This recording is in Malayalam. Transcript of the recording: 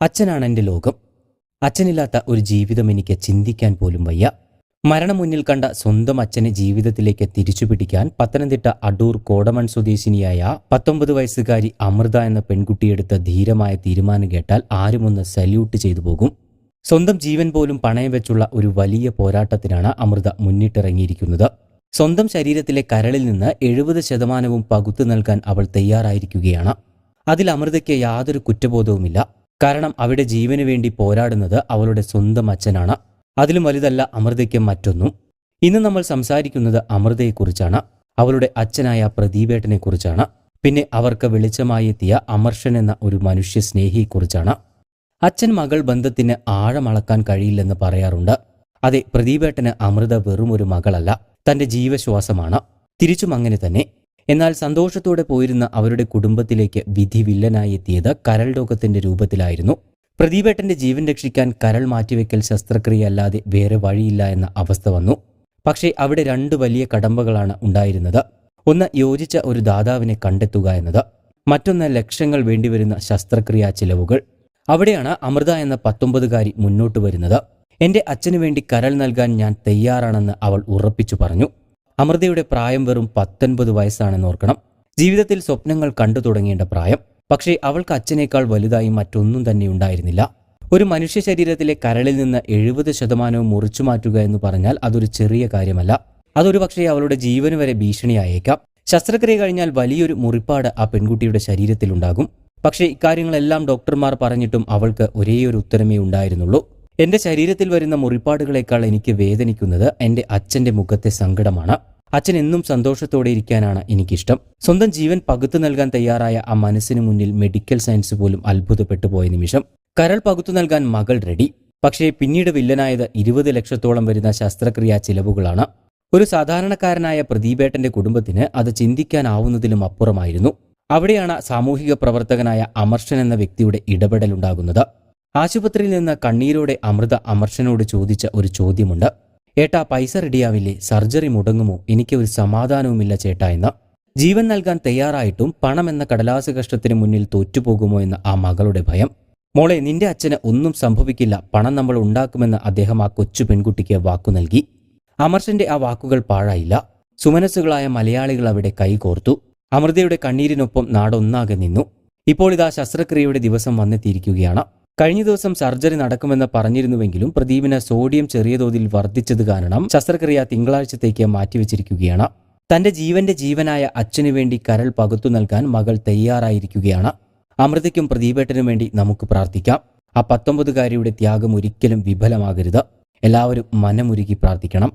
അച്ഛനാണ് എന്റെ ലോകം. അച്ഛനില്ലാത്ത ഒരു ജീവിതം എനിക്ക് ചിന്തിക്കാൻ പോലും വയ്യ. മരണം മുന്നിൽ കണ്ട സ്വന്തം അച്ഛനെ ജീവിതത്തിലേക്ക് തിരിച്ചുപിടിക്കാൻ പത്തനംതിട്ട അടൂർ കോടമൺ സ്വദേശിനിയായ പത്തൊമ്പത് വയസ്സുകാരി അമൃത എന്ന പെൺകുട്ടിയെടുത്ത ധീരമായ തീരുമാനം കേട്ടാൽ ആരുമൊന്ന് സല്യൂട്ട് ചെയ്തു പോകും. സ്വന്തം ജീവൻ പോലും പണയം വെച്ചുള്ള ഒരു വലിയ പോരാട്ടത്തിനാണ് അമൃത മുന്നിട്ടിറങ്ങിയിരിക്കുന്നത്. സ്വന്തം ശരീരത്തിലെ കരളിൽ നിന്ന് എഴുപത് ശതമാനവും പകുത്തു നൽകാൻ അവൾ തയ്യാറായിരിക്കുകയാണ്. അതിൽ അമൃതയ്ക്ക് യാതൊരു കുറ്റബോധവുമില്ല. കാരണം അവിടെ ജീവന് വേണ്ടി പോരാടുന്നത് അവളുടെ സ്വന്തം അച്ഛനാണ്. അതിലും വലുതല്ല അമൃതയ്ക്ക് മറ്റൊന്നും. ഇന്ന് നമ്മൾ സംസാരിക്കുന്നത് അമൃതയെക്കുറിച്ചാണ്. അവളുടെ അച്ഛനായ പ്രദീപേട്ടനെക്കുറിച്ചാണ്. പിന്നെ അവർക്ക് വെളിച്ചമായി എത്തിയ അമർഷൻ എന്ന ഒരു മനുഷ്യ സ്നേഹിയെക്കുറിച്ചാണ് അച്ഛൻ മകൾ ബന്ധത്തിന് ആഴമളക്കാൻ കഴിയില്ലെന്ന് പറയാറുണ്ട്. അതെ പ്രദീപേട്ടന് അമൃത വെറും ഒരു മകളല്ല. തന്റെ ജീവശ്വാസമാണ്. തിരിച്ചും അങ്ങനെ തന്നെ. എന്നാൽ സന്തോഷത്തോടെ പോയിരുന്ന അവരുടെ കുടുംബത്തിലേക്ക് വിധി വില്ലനായി എത്തിയത് കരൾ രോഗത്തിന്റെ രൂപത്തിലായിരുന്നു. പ്രദീപേട്ടന്റെ ജീവൻ രക്ഷിക്കാൻ കരൾ മാറ്റിവെക്കൽ ശസ്ത്രക്രിയ അല്ലാതെ വേറെ വഴിയില്ല എന്ന അവസ്ഥ വന്നു. പക്ഷേ അവിടെ രണ്ട് വലിയ കടമ്പകളാണ് ഉണ്ടായിരുന്നത്. ഒന്ന് യോജിച്ച ഒരു ദാതാവിനെ കണ്ടെത്തുക എന്നത്. മറ്റൊന്ന് ലക്ഷങ്ങൾ വേണ്ടിവരുന്ന ശസ്ത്രക്രിയാ ചിലവുകൾ. അവിടെയാണ് അമൃത എന്ന പത്തൊമ്പതുകാരി മുന്നോട്ട് വരുന്നത്. എന്റെ അച്ഛനു വേണ്ടി കരൾ നൽകാൻ ഞാൻ തയ്യാറാണെന്ന് അവൾ ഉറപ്പിച്ചു പറഞ്ഞു. അമൃതയുടെ പ്രായം വെറും പത്തൊൻപത് വയസ്സാണെന്ന് ഓർക്കണം. ജീവിതത്തിൽ സ്വപ്നങ്ങൾ കണ്ടു തുടങ്ങേണ്ട പ്രായം. പക്ഷേ അവൾക്ക് അച്ഛനേക്കാൾ വലുതായി മറ്റൊന്നും തന്നെ ഉണ്ടായിരുന്നില്ല. ഒരു മനുഷ്യ ശരീരത്തിലെ കരളിൽ നിന്ന് എഴുപത് ശതമാനവും മുറിച്ചു മാറ്റുക എന്ന് പറഞ്ഞാൽ അതൊരു ചെറിയ കാര്യമല്ല. അതൊരു പക്ഷേ അവളുടെ ജീവന് വരെ ഭീഷണിയായേക്കാം. ശസ്ത്രക്രിയ കഴിഞ്ഞാൽ വലിയൊരു മുറിപ്പാട് ആ പെൺകുട്ടിയുടെ ശരീരത്തിലുണ്ടാകും. പക്ഷേ ഇക്കാര്യങ്ങളെല്ലാം ഡോക്ടർമാർ പറഞ്ഞിട്ടും അവൾക്ക് ഒരേയൊരു ഉത്തരമേ ഉണ്ടായിരുന്നുള്ളൂ. എന്റെ ശരീരത്തിൽ വരുന്ന മുറിപ്പാടുകളേക്കാൾ എനിക്ക് വേദനിക്കുന്നത് എന്റെ അച്ഛന്റെ മുഖത്തെ സങ്കടമാണ്. അച്ഛൻ എന്നും സന്തോഷത്തോടെ ഇരിക്കാനാണ് എനിക്കിഷ്ടം. സ്വന്തം ജീവൻ പകുത്തു നൽകാൻ തയ്യാറായ ആ മനസ്സിന് മുന്നിൽ മെഡിക്കൽ സയൻസ് പോലും അത്ഭുതപ്പെട്ടു പോയ നിമിഷം കരൾ പകുത്തു നൽകാൻ മകൾ റെഡി പക്ഷേ പിന്നീട് വില്ലനായത് ഇരുപത് ലക്ഷത്തോളം വരുന്ന ശസ്ത്രക്രിയാ ചിലവുകളാണ്. ഒരു സാധാരണക്കാരനായ പ്രദീപേട്ടന്റെ കുടുംബത്തിന് അത് ചിന്തിക്കാനാവുന്നതിലും അപ്പുറമായിരുന്നു. അവിടെയാണ് സാമൂഹിക പ്രവർത്തകനായ അമർഷൻ എന്ന വ്യക്തിയുടെ ഇടപെടലുണ്ടാകുന്നത്. ആശുപത്രിയിൽ നിന്ന് കണ്ണീരോടെ അമൃത അമർഷനോട് ചോദിച്ച ഒരു ചോദ്യമുണ്ട്. ഏട്ടാ പൈസ റെഡിയാവില്ലേ? സർജറി മുടങ്ങുമോ? എനിക്ക് ഒരു സമാധാനവുമില്ല ചേട്ടാ എന്ന. ജീവൻ നൽകാൻ തയ്യാറായിട്ടും പണം എന്ന കടലാസ കഷ്ടത്തിന് മുന്നിൽ തോറ്റുപോകുമോ എന്ന ആ മകളുടെ ഭയം. മോളെ നിന്റെ അച്ഛന് ഒന്നും സംഭവിക്കില്ല. പണം നമ്മൾ ഉണ്ടാക്കുമെന്ന് അദ്ദേഹം ആ കൊച്ചു പെൺകുട്ടിക്ക് വാക്കു നൽകി. അമർഷന്റെ ആ വാക്കുകൾ പാഴായില്ല. സുമനസ്സുകളായ മലയാളികൾ അവിടെ കൈകോർത്തു അമൃതയുടെ കണ്ണീരിനൊപ്പം നാടൊന്നാകെ നിന്നു. ഇപ്പോൾ ഇതാ ശസ്ത്രക്രിയയുടെ ദിവസം വന്നെത്തിയിരിക്കുകയാണ്. കഴിഞ്ഞ ദിവസം സർജറി നടക്കുമെന്ന് പറഞ്ഞിരുന്നുവെങ്കിലും പ്രദീപിന് സോഡിയം ചെറിയ തോതിൽ വർദ്ധിച്ചത് കാരണം ശസ്ത്രക്രിയ തിങ്കളാഴ്ചത്തേക്ക് മാറ്റിവെച്ചിരിക്കുകയാണ്. തന്റെ ജീവന്റെ ജീവനായ അച്ഛനു വേണ്ടി കരൾ പകുത്തു നൽകാൻ മകൾ തയ്യാറായിരിക്കുകയാണ്. അമൃതയ്ക്കും പ്രദീപേട്ടനും വേണ്ടി നമുക്ക് പ്രാർത്ഥിക്കാം. ആ പത്തൊമ്പതുകാരിയുടെ ത്യാഗം ഒരിക്കലും വിഫലമാകരുത്. എല്ലാവരും മനമുരുകി പ്രാർത്ഥിക്കണം.